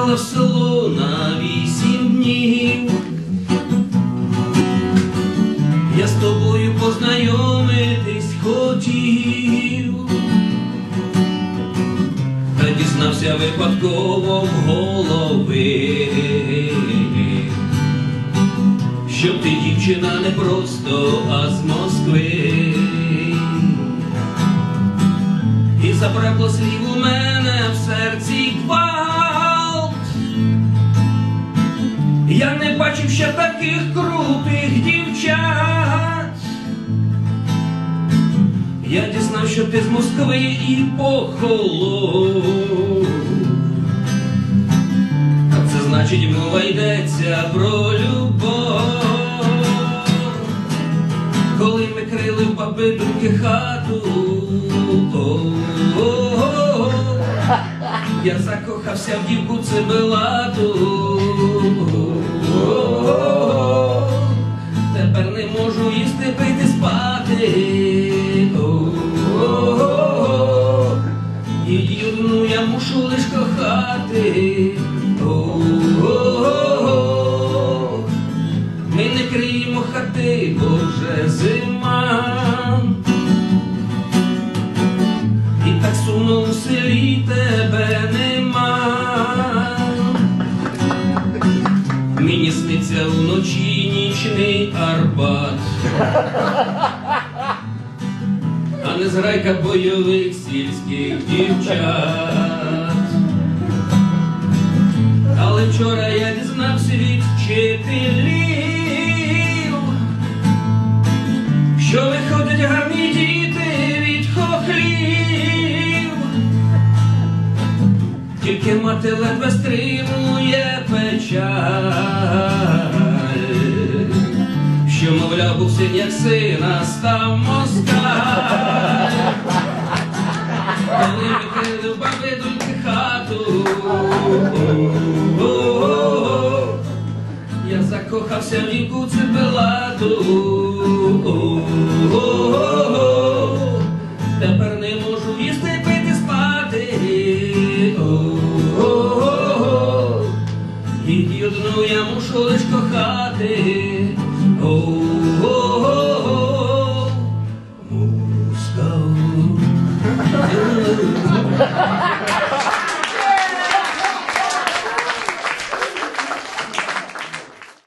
Приїхала в село на вісім днів. Я з тобою познайомитись хотів, та дізнався випадково в голови, що ти дівчина не просто, а з Москви. І запрекло слів у мене Я не бачив ще таких крутих дівчат. Я дізнав, що ти з Москви і похолов. А це значить, мова йдеться про любов. Коли ми крили в баби думки хату. о-о-о, Я закохався в дівку цибелату. Не можу їсти, пити, спати. О-о-о, Її одну я мушу лиш кохати. О-о-о, Ми не криємо хати, бо вже зима. І так сумно у селі тебе нема. Мені сниться вночі нічний арбат. А не зграйка бойових сільських дівчат. Але вчора я дізнався від вчителів, що виходять гарні діти від хохлів, тільки мати ледве стримує печаль, що, мовляв, був син як сина став москаль. Коли ми крили в баби доньки хату, о-о-о, я закохався в віку цибелату. Тепер не можу їсти, пити, спати. О-о-о, одну я мушу лиш кохати. oh, oh. oh.